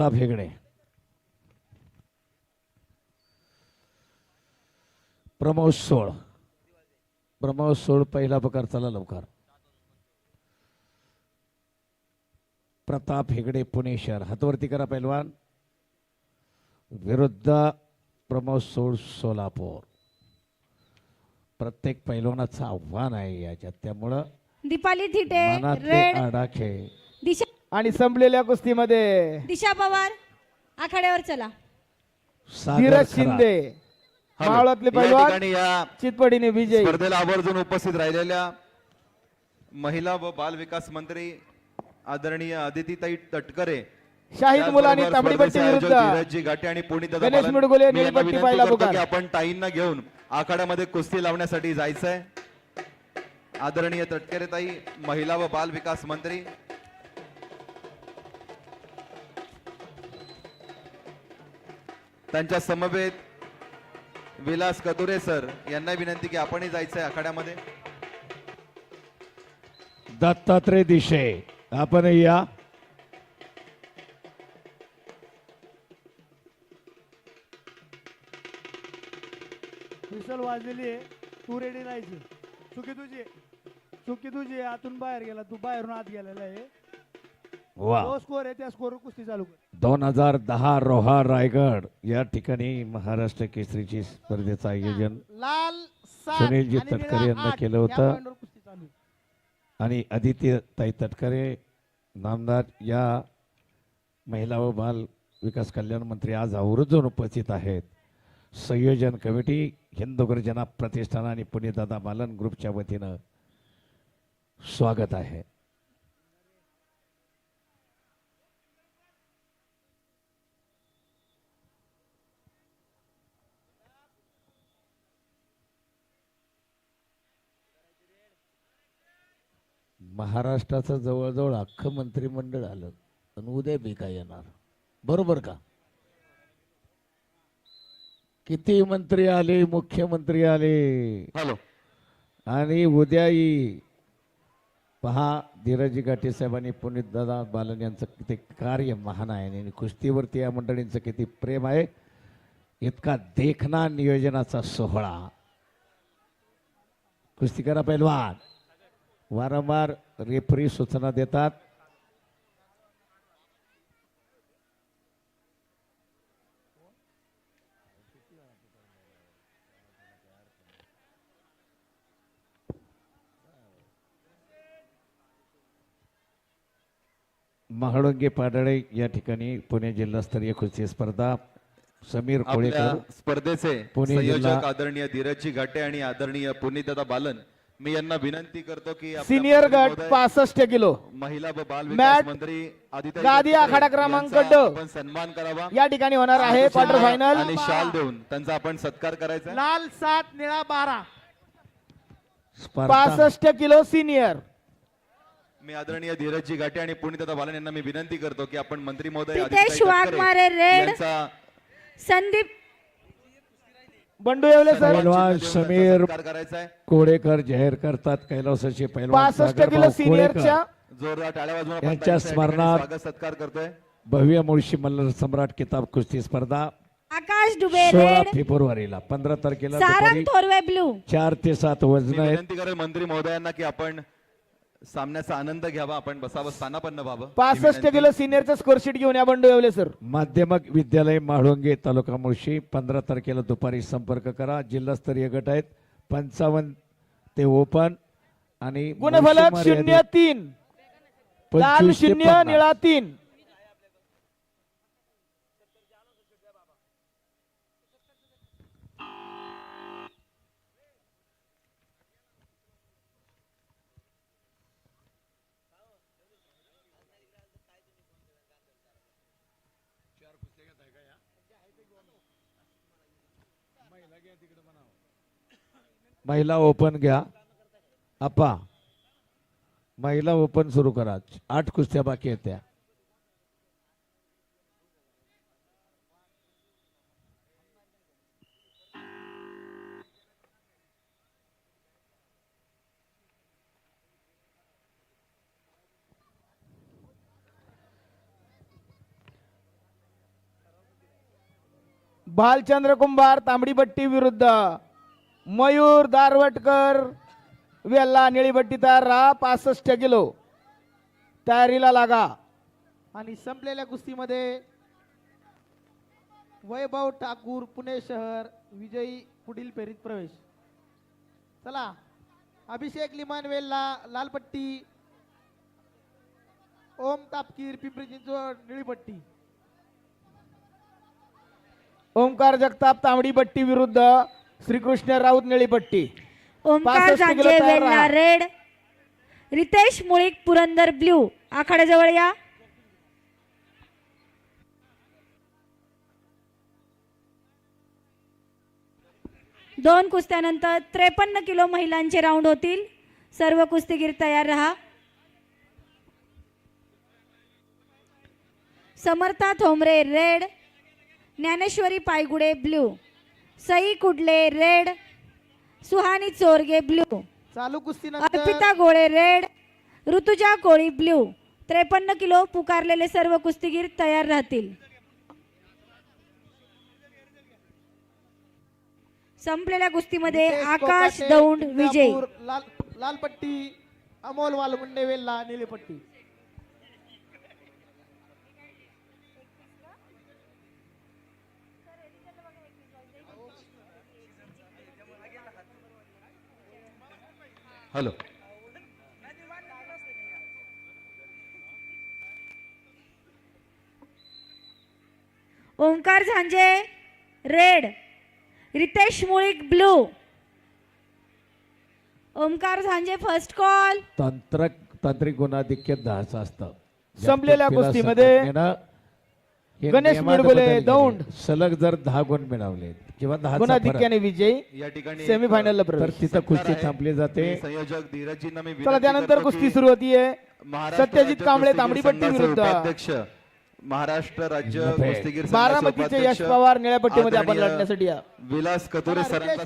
प्रताप हेगडे प्रमोद सोळ. प्रमोद सोळ पहिला प्रकार चला लवकर. प्रताप हेगडे पुणे शहर. हातवरती करा पैलवान. विरुद्ध प्रमोद सोळ सोलापूर. प्रत्येक पैलवानाचं आव्हान आहे याच्यात. त्यामुळं दीपाली थिटे आडाखे. आणि संपलेल्या कुस्तीमध्ये दिशा पवार आखाड्यावर चला धीरज. शिंदे हॅलो. मावळातले या पैलवान ठिकाणी या चितपडीने विजय स्पर्धेला आवर्जून उपस्थित राहिलेल्या महिला व बाल विकास मंत्री आदरणीय आदितीताई तटकरे शाहीद मुलानी त्याचबरोबर तांबडीपट्टी स्पर्धेचे आयोजक विरुद्ध धीरजजी घाटे आणि पुणित गणेश मिडगुले, निळपट्टी पाहिला पुकार. की आपण ताईंना घेऊन आखाड्यामध्ये कुस्ती लावण्यासाठी जायचंय आदरणीय तटकरे ताई महिला व बाल विकास मंत्री त्यांच्या समवेत विलास कतुरे सर यांना विनंती की आपणही जायचंय आखाड्यामध्ये. दत्तात्रय दिशे आपण या. विसल वाजलेली आहे. तू रेडी राहायची चुकी तुझी चुकी तुझी आहे. आतून बाहेर गेला. तू बाहेरून आत गेलेला आहे. वा. जो स्कोर आहे त्या स्कोर कुस्ती चालू कर. दोन हजार दहा रोहा रायगड या ठिकाणी महाराष्ट्र केसरीची स्पर्धेचं आयोजन लाल सुनीलजी तटकरे यांना केलं होतं. आणि आदित्य ताई तटकरे नामदार या महिला व बाल विकास कल्याण मंत्री आज आवर्जून उपस्थित आहेत. संयोजन कमिटी हिंदू गर्जना प्रतिष्ठान आणि पुणेदादा बालन ग्रुपच्या वतीनं स्वागत आहे. महाराष्ट्राचं जवळजवळ अख्खं मंत्रिमंडळ आलं आणि उद्या बी काय येणार? बरोबर का? किती मंत्री आले मुख्यमंत्री आले? हॅलो. आणि उद्याही पहा धीरजी गाठे साहेबांनी पुनीत दादा बालन यांचं किती कार्य महान आहे आणि कुस्तीवरती या मंडळींचं किती प्रेम आहे. इतका देखना नियोजनाचा सोहळा. कुस्ती करा पैलवान. वारंवार रेफरी सूचना देतात. महाळुंगे पाडळे या ठिकाणी पुणे जिल्हास्तरीय कुस्ती स्पर्धा. समीर कोळेकर. स्पर्धेचे पुणे जिल्हा- आदरणीय धीरजजी घाटे आणि आदरणीय पुनीतदा बालन मी यांना विनंती करतो की सिनियर गट पासष्ट किलो. महिला व बाल मॅट, विकास मंत्री आदित्य गादी आखाडा क्रमांक यांचा ड. आपण सन्मान करावा. या ठिकाणी होणार आहे क्वार्टर फायनल आणि शाल देऊन त्यांचा आपण सत्कार करायचा. आहे. लाल सात निळा बारा. पासष्ट किलो सिनियर मी आदरणीय धीरजजी घाटे आणि पुनीतदा बालन यांना मी विनंती करतो की आपण मंत्री महोदय संदीप बंडू येवले सर समीर आहे कोळेकर जाहीर करतात कैलासाचे पैलवान पासष्ट किलो सिनियरच्या जोरदार टाळ्या वाजवून आपण यांच्या स्वागत सत्कार करतोय. भव्य मुळशी मल्हार सम्राट किताब कुस्ती स्पर्धा. आकाश डुबे सोळा फेब्रुवारीला पंधरा तारखेला दुपारी सारंग थोरवे ब्लू. चार ते सात वजन करेल मंत्री महोदयांना की आपण सामन्याचा आनंद घ्यावा आपण बसावं स्थानापन्न व्हावं पासष्ट. किलो सिनियरचं स्कोर शीट घेऊन या बंडू येवले सर माध्यमिक विद्यालय म्हाळुंगे तालुका मुळशी पंधरा तारखेला दुपारी संपर्क करा जिल्हास्तरीय गट आहेत पंचावन्न ते ओपन आणि गुणफलक शून्य तीन लाल 25 ते शून्य 50. निळा तीन महिला ओपन घ्या. आपा महिला ओपन सुरू करा. आठ कुस्त्या बाकी आहेत त्या. भालचंद्र कुंभार तांबडीपट्टी विरुद्ध मयूर दारवटकर वेल्ला निळीपट्टी रा पासष्ट किलो. तयारीला लागा. आणि संपलेल्या कुस्तीमध्ये वैभव ठाकूर पुणे शहर विजयी पुढील फेरीत प्रवेश. चला अभिषेक लिमानवेलला लालपट्टी ओम तापकीर पिंपरी चिंचवड निळीपट्टी ओंकार जगताप तांबडीपट्टी विरुद्ध श्रीकृष्ण राऊत निळीपट्टी ओमकार 65 किलो झांजे तयार वेल्ला राहा. रेड. रितेश मुळीक पुरंदर ब्ल्यू. आखाड्याजवळ या. दोन कुस्त्यानंतर त्रेपन्न किलो महिलांचे राऊंड होतील. सर्व कुस्तीगीर तयार रहा. Samartha Thombre red. Dnyaneshwari Paygude blue Sai Kudle red. Suhani Chorge blue चालू कुस्तीनंतर अर्पिता गोळे रेड. ऋतुजा कोळी ब्ल्यू त्रेपन्न किलो पुकारलेले सर्व कुस्तीगीर तयार राहतील. संपलेल्या कुस्तीमध्ये आकाश दौंड विजय. इंदापूर, लाल लालपट्टी अमोल वालगुंडे वेल्ला निळीपट्टी hello. Omkar Zanje red. Ritesh Mulik blue. Omkar Zanje first call तंत्रक तांत्रिक गुणाधिक्य दहाचं असतं. संपलेल्या संघटनेनं हे गणेश मिरगुले. दौंड. सलग जर दहा गुण मिळवले किंवा दहा गुणाधिक्याने विजयी या ठिकाणी सेमीफायनलला तर प्रवेश. तिथं कुस्ती थांबली जाते. संयोजक धीरजींना मी चला विनंती त्यानंतर करतो कुस्ती की सुरू होतीये महाराष्ट्र सत्यजित राज्य कांबळे कुस्तीगीर तांबडीपट्टी संघाचे विरुद्ध. उपाध्यक्ष महाराष्ट्र राज्य नफे. कुस्तीगीर संघाचे बारामतीचे यश उपाध्यक्ष पवार निळ्या पट्टीमध्ये आपण आदरणीय लढण्यासाठी या. विलास कतुरे सरांचा